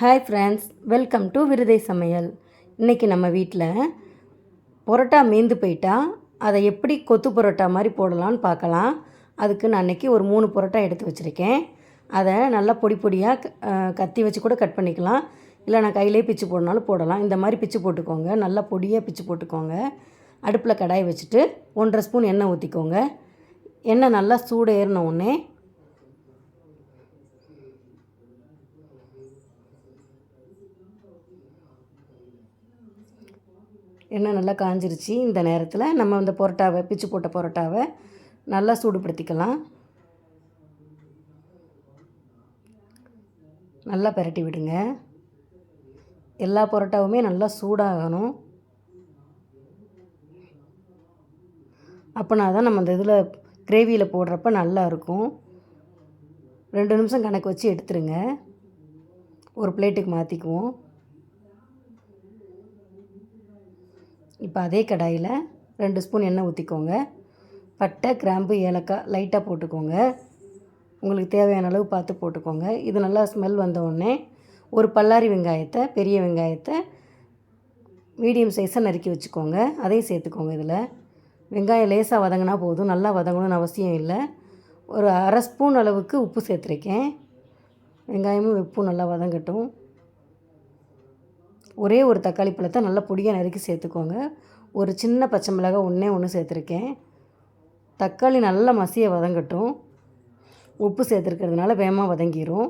Hi friends welcome to விருதை சமையல். இன்றைக்கி நம்ம வீட்டில் பரோட்டா மீந்து போயிட்டா அதை எப்படி கொத்து பரோட்டா மாதிரி போடலான்னு பார்க்கலாம். அதுக்கு நான் அன்றைக்கி ஒரு மூணு பரோட்டா எடுத்து வச்சுருக்கேன். அதை நல்லா பொடி பொடியாக கத்தி வச்சு கூட கட் பண்ணிக்கலாம். இல்லை நான் கையிலே பிச்சு போடனாலும் போடலாம். இந்த மாதிரி பிச்சு போட்டுக்கோங்க. நல்லா பொடியாக பிச்சு போட்டுக்கோங்க. அடுப்பில் கடாய் வச்சுட்டு ஒன்றரை ஸ்பூன் எண்ணெய் ஊற்றிக்கோங்க எண்ணெய் நல்லா சூடு ஏறின உடனே எண்ணெய் நல்லா காஞ்சிருச்சு. இந்த நேரத்தில் நம்ம இந்த பரோட்டாவை பிச்சு போட்ட பரோட்டாவை நல்லா சூடுபடுத்திக்கலாம். நல்லா பிரட்டி விடுங்க. எல்லா பரோட்டாவுமே நல்லா சூடாகணும். அப்போனா தான் நம்ம அந்த இதில் கிரேவியில் போடுறப்ப நல்லா இருக்கும். ரெண்டு நிமிஷம் கணக்கு வச்சு எடுத்துருங்க. ஒரு பிளேட்டுக்கு மாற்றிக்குவோம் இப்போ அதே கடாயில் ரெண்டு ஸ்பூன் எண்ணெய் ஊற்றிக்கோங்க. பட்டை கிராம்பு ஏலக்காய் லைட்டாக போட்டுக்கோங்க. உங்களுக்கு தேவையான அளவு பார்த்து போட்டுக்கோங்க. இது நல்லா ஸ்மெல் வந்தவுடனே ஒரு பல்லாரி வெங்காயத்தை பெரிய வெங்காயத்தை மீடியம் சைஸாக நறுக்கி வச்சுக்கோங்க. அதையும் சேர்த்துக்கோங்க இதில். வெங்காயம் லேசாக வதங்கினா போதும். நல்லா வதங்கணும்னு அவசியம் இல்லை. ஒரு அரை ஸ்பூன் அளவுக்கு உப்பு சேர்த்துருக்கேன். வெங்காயமும் உப்பும் நல்லா வதங்கட்டும். ஒரே ஒரு தக்காளி பழத்தை நல்லா பொடியாக நறுக்கி சேர்த்துக்கோங்க. ஒரு சின்ன பச்சை மிளகாய் ஒன்றே ஒன்று சேர்த்துருக்கேன். தக்காளி நல்லா மசிய வதங்கட்டும். உப்பு சேர்த்துருக்கிறதுனால வேகமாக வதங்கிடும்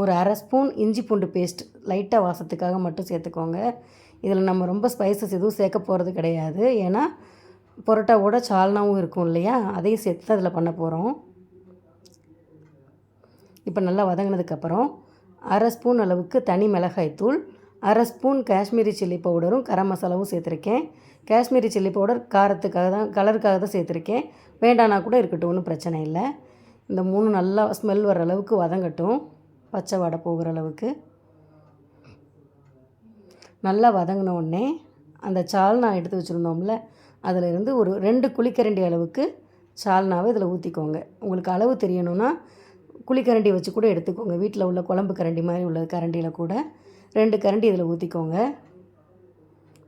ஒரு அரை ஸ்பூன் இஞ்சி பூண்டு பேஸ்ட் லைட்டாக வாசத்துக்காக மட்டும் சேர்த்துக்கோங்க. இதில் நம்ம ரொம்ப ஸ்பைசஸ் எதுவும் சேர்க்க போகிறது கிடையாது. ஏன்னா பொரோட்டாவோட சால்னாவும் இருக்கும் இல்லையா? அதையும் சேர்த்து அதில் பண்ண போகிறோம் இப்போ நல்லா வதங்கினதுக்கப்புறம் அரை ஸ்பூன் அளவுக்கு தனி மிளகாய்த்தூள் அரை ஸ்பூன் காஷ்மீரி சில்லி பவுடரும் கரம் மசாலாவும் சேர்த்துருக்கேன். காஷ்மீரி சில்லி பவுடர் காரத்துக்காக தான் கலருக்காக தான் சேர்த்துருக்கேன். வேண்டானா கூட இருக்கட்டும் ஒன்றும் பிரச்சனை இல்லை. இந்த மூணு நல்லா ஸ்மெல் வர அளவுக்கு வதங்கட்டும். பச்சை வடை போகிற அளவுக்கு. நல்லா வதங்கின உடனே அந்த சால்னா எடுத்து வச்சுருந்தோம்ல அதில் இருந்து ஒரு ரெண்டு குளிக்கரண்டி அளவுக்கு சால்னாவை இதில் ஊற்றிக்கோங்க உங்களுக்கு அளவு தெரியணும்னா குழிக்கரண்டி வச்சு கூட எடுத்துக்கோங்க. வீட்டில் உள்ள குழம்பு கரண்டி மாதிரி உள்ள கரண்டியில் கூட ரெண்டு கரண்டி இதில் ஊற்றிக்கோங்க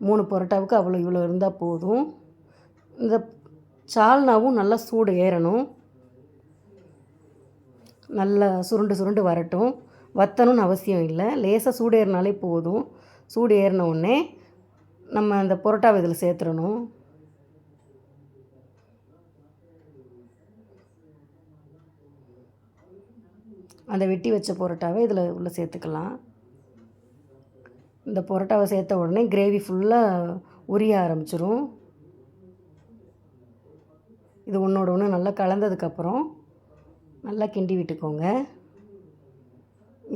மூணு பரோட்டாவுக்கு அவ்வளோ இவ்வளோ இருந்தால் போதும். இந்த சால்னாவும் நல்லா சூடு ஏறணும். நல்லா சுருண்டு சுருண்டு வரட்டும். வத்தணும்னு அவசியம் இல்லை. லேசாக சூடு ஏறினாலே போதும். சூடு ஏறின உடனே நம்ம அந்த பரோட்டாவை இதில் சேர்த்துடணும். அந்த வெட்டி வச்ச பரோட்டாவை இதில் உள்ளே சேர்த்துக்கலாம். இந்த பரோட்டாவை சேர்த்த உடனே கிரேவி ஃபுல்லாக உரிய ஆரம்பிச்சிரும். இது ஒன்றோட ஒன்று நல்லா கலந்ததுக்கப்புறம் நல்லா கிண்டி விட்டுக்கோங்க.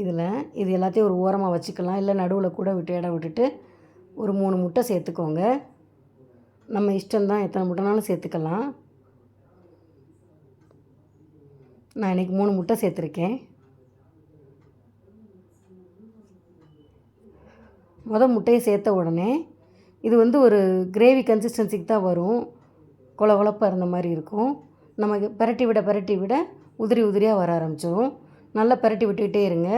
இதில் இது எல்லாத்தையும் ஒரு ஓரமாக வச்சுக்கலாம். இல்லை நடுவில் கூட விட்டு இடம் விட்டுட்டு ஒரு மூணு முட்டை சேர்த்துக்கோங்க. நம்ம இஷ்டம்தான் எத்தனை முட்டைனாலும் சேர்த்துக்கலாம். நான் இன்றைக்கி மூணு முட்டை சேர்த்துருக்கேன். மொதல் முட்டையை சேர்த்த உடனே இது வந்து ஒரு கிரேவி கன்சிஸ்டன்சிக்கு தான் வரும். கொல கொலப்பாக இருந்த மாதிரி இருக்கும். நமக்கு பரட்டி விட பரட்டி விட உதிரி உதிரியாக வர ஆரம்பிச்சிடும் நல்லா பரட்டி விட்டுக்கிட்டே இருங்க.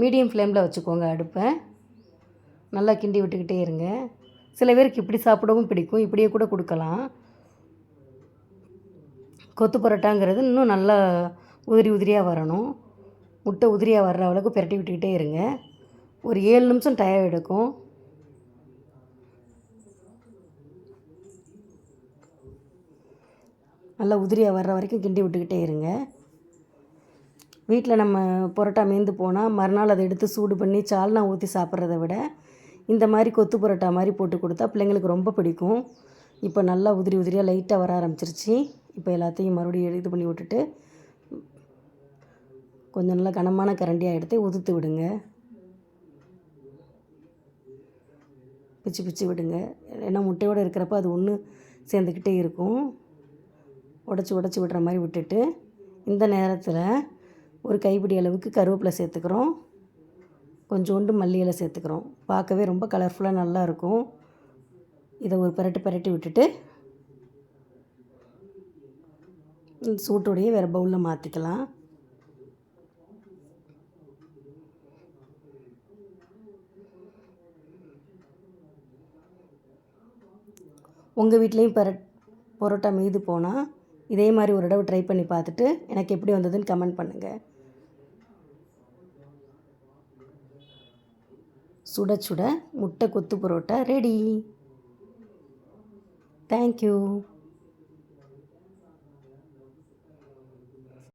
மீடியம் ஃப்ளேமில் வச்சுக்கோங்க அடுப்பை. நல்லா கிண்டி விட்டுக்கிட்டே இருங்க. சில பேருக்கு இப்படி சாப்பிடவும் பிடிக்கும். இப்படியே கூட கொடுக்கலாம். கொத்து பரோட்டாங்கிறது இன்னும் நல்லா உதிரி உதிரியாக வரணும். முட்டை உதிரியாக வர்ற அளவுக்கு பிரட்டி விட்டுக்கிட்டே இருங்க. ஒரு ஏழு நிமிஷம் டயம் எடுக்கும். நல்லா உதிரியாக வர்ற வரைக்கும் கிண்டி விட்டுக்கிட்டே இருங்க. வீட்டில் நம்ம பரோட்டா மீந்து போனால் மறுநாள் அதை எடுத்து சூடு பண்ணி சால்னா ஊற்றி சாப்பிட்றத விட இந்த மாதிரி கொத்து பரோட்டா மாதிரி போட்டு கொடுத்தா பிள்ளைங்களுக்கு ரொம்ப பிடிக்கும். இப்போ நல்லா உதிரி உதிரியாக லைட்டாக வர ஆரம்பிச்சிருச்சு. இப்போ எல்லாத்தையும் மறுபடியும் இது பண்ணி விட்டுட்டு கொஞ்சம் நல்லா கனமான கரண்டியாக எடுத்து உதுத்து விடுங்க. பிச்சு பிச்சு விடுங்க. ஏன்னா முட்டையோடு இருக்கிறப்ப அது ஒன்று சேர்ந்துக்கிட்டே இருக்கும். உடச்சி உடச்சி விடுற மாதிரி விட்டுட்டு இந்த நேரத்தில் ஒரு கைப்பிடி அளவுக்கு கருவேப்பிலை சேர்த்துக்கிறோம். கொஞ்சோண்டு மல்லி இலை சேர்த்துக்கிறோம். பார்க்கவே ரொம்ப கலர்ஃபுல்லாக நல்லா இருக்கும். இதை ஒரு பரட்டு பரட்டி விட்டுட்டு சூட்டோடைய வேறு பவுலில் மாற்றிக்கலாம் உங்கள் வீட்லேயும் பர பரோட்டா மீது போனால் இதே மாதிரி ஒரு தடவை ட்ரை பண்ணி பார்த்துட்டு எனக்கு எப்படி வந்ததுன்னு கமெண்ட் பண்ணுங்கள் சுட சுட முட்டை கொத்து பரோட்டா ரெடி தேங்க்யூ